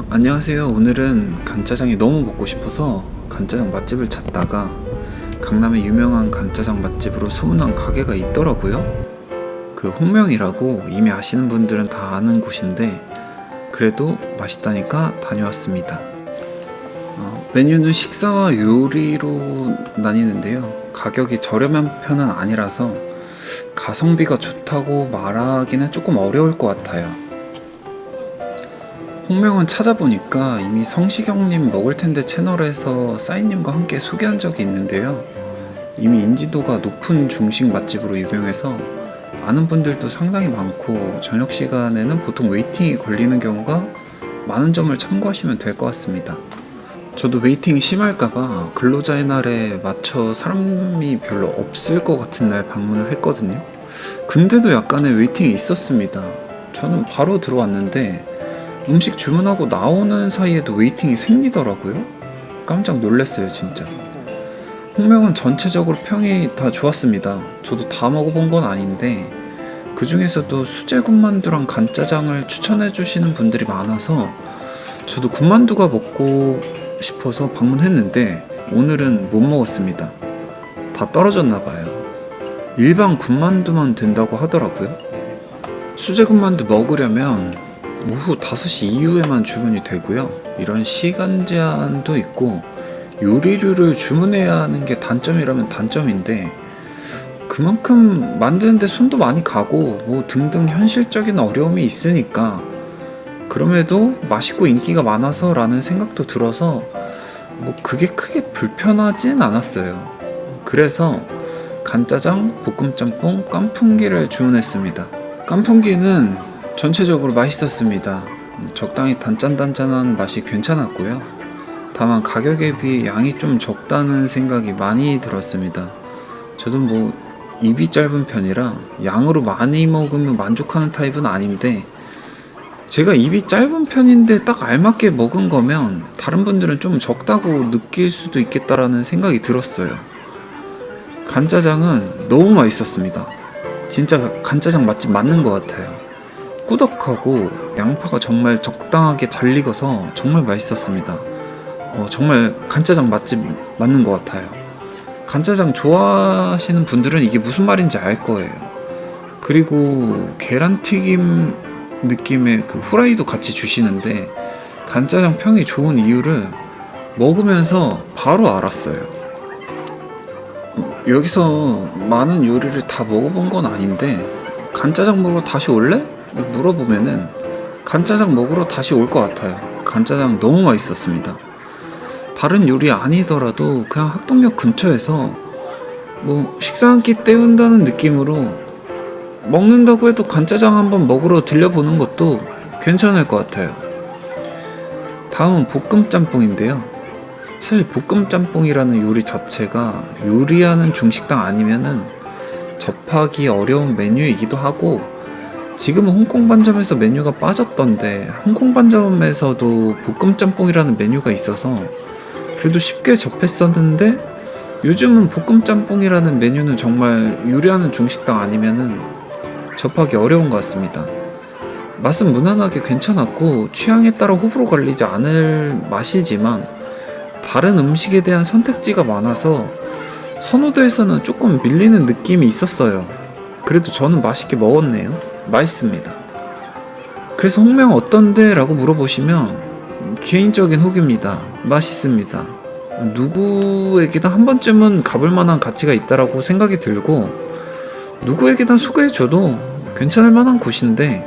어, 안녕하세요. 오늘은 간짜장이 너무 먹고 싶어서 간짜장 맛집을 찾다가 강남의 유명한 간짜장 맛집으로 소문난 가게가 있더라고요. 그 홍명이라고 이미 아시는 분들은 다 아는 곳인데 그래도 맛있다니까 다녀왔습니다. 어, 메뉴는 식사와 요리로 나뉘는데요. 가격이 저렴한 편은 아니라서 가성비가 좋다고 말하기는 조금 어려울 것 같아요. 홍명은 찾아보니까 이미 성시경님 먹을 텐데 채널에서 사인님과 함께 소개한 적이 있는데요. 이미 인지도가 높은 중식 맛집으로 유명해서 아는 분들도 상당히 많고 저녁 시간에는 보통 웨이팅이 걸리는 경우가 많은 점을 참고하시면 될 것 같습니다. 저도 웨이팅이 심할까봐 근로자의 날에 맞춰 사람이 별로 없을 것 같은 날 방문을 했거든요. 근데도 약간의 웨이팅이 있었습니다. 저는 바로 들어왔는데 음식 주문하고 나오는 사이에도 웨이팅이 생기더라고요. 깜짝 놀랐어요, 진짜. 홍명은 전체적으로 평이 다 좋았습니다. 저도 다 먹어본 건 아닌데 그 중에서도 수제 군만두랑 간짜장을 추천해 주시는 분들이 많아서 저도 군만두가 먹고 싶어서 방문했는데 오늘은 못 먹었습니다. 다 떨어졌나 봐요. 일반 군만두만 된다고 하더라고요. 수제 군만두 먹으려면 오후 5시 이후에만 주문이 되고요. 이런 시간 제한도 있고 요리류를 주문해야 하는 게 단점이라면 단점인데 그만큼 만드는데 손도 많이 가고 뭐 등등 현실적인 어려움이 있으니까 그럼에도 맛있고 인기가 많아서라는 생각도 들어서 뭐 그게 크게 불편하진 않았어요. 그래서 간짜장, 볶음짬뽕, 깐풍기를 주문했습니다. 깐풍기는 전체적으로 맛있었습니다. 음, 적당히 단짠단짠한 맛이 괜찮았고요. 다만 가격에 비해 양이 좀 적다는 생각이 많이 들었습니다. 저도 뭐 입이 짧은 편이라 양으로 많이 먹으면 만족하는 타입은 아닌데 제가 입이 짧은 편인데 딱 알맞게 먹은 거면 다른 분들은 좀 적다고 느낄 수도 있겠다라는 생각이 들었어요. 간짜장은 너무 맛있었습니다. 진짜 간짜장 맛집 맞는 것 같아요. 꾸덕하고 양파가 정말 적당하게 잘 익어서 정말 맛있었습니다. 어, 정말 간짜장 맛집 맞는 것 같아요. 간짜장 좋아하시는 분들은 이게 무슨 말인지 알 거예요. 그리고 계란튀김 느낌의 그 후라이도 같이 주시는데 간짜장 평이 좋은 이유를 먹으면서 바로 알았어요. 어, 여기서 많은 요리를 다 먹어본 건 아닌데 간짜장 먹으러 다시 올래? 물어보면은 간짜장 먹으러 다시 올 것 같아요. 간짜장 너무 맛있었습니다. 다른 요리 아니더라도 그냥 학동역 근처에서 뭐 식사 한 끼 때운다는 느낌으로 먹는다고 해도 간짜장 한번 먹으러 들려보는 것도 괜찮을 것 같아요. 다음은 볶음짬뽕인데요. 사실 볶음짬뽕이라는 요리 자체가 요리하는 중식당 아니면은 접하기 어려운 메뉴이기도 하고 지금은 홍콩 반점에서 메뉴가 빠졌던데 홍콩 반점에서도 볶음 짬뽕이라는 메뉴가 있어서 그래도 쉽게 접했었는데 요즘은 볶음 짬뽕이라는 메뉴는 정말 요리하는 중식당 아니면은 접하기 어려운 것 같습니다. 맛은 무난하게 괜찮았고 취향에 따라 호불호 갈리지 않을 맛이지만 다른 음식에 대한 선택지가 많아서 선호도에서는 조금 밀리는 느낌이 있었어요. 그래도 저는 맛있게 먹었네요. 맛있습니다. 그래서 홍명 어떤데? 라고 물어보시면 개인적인 후기입니다. 맛있습니다. 누구에게나 한 번쯤은 가볼 만한 가치가 있다라고 생각이 들고 누구에게나 소개해줘도 괜찮을 만한 곳인데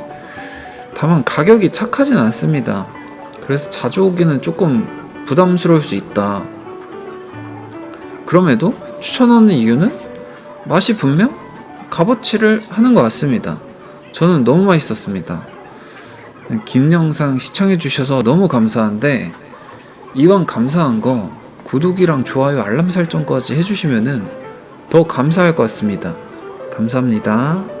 다만 가격이 착하진 않습니다. 그래서 자주 오기는 조금 부담스러울 수 있다. 그럼에도 추천하는 이유는 맛이 분명 값어치를 하는 것 같습니다. 저는 너무 맛있었습니다. 긴 영상 시청해주셔서 너무 감사한데 이왕 감사한 거 구독이랑 좋아요 알람 설정까지 해주시면은 더 감사할 것 같습니다. 감사합니다.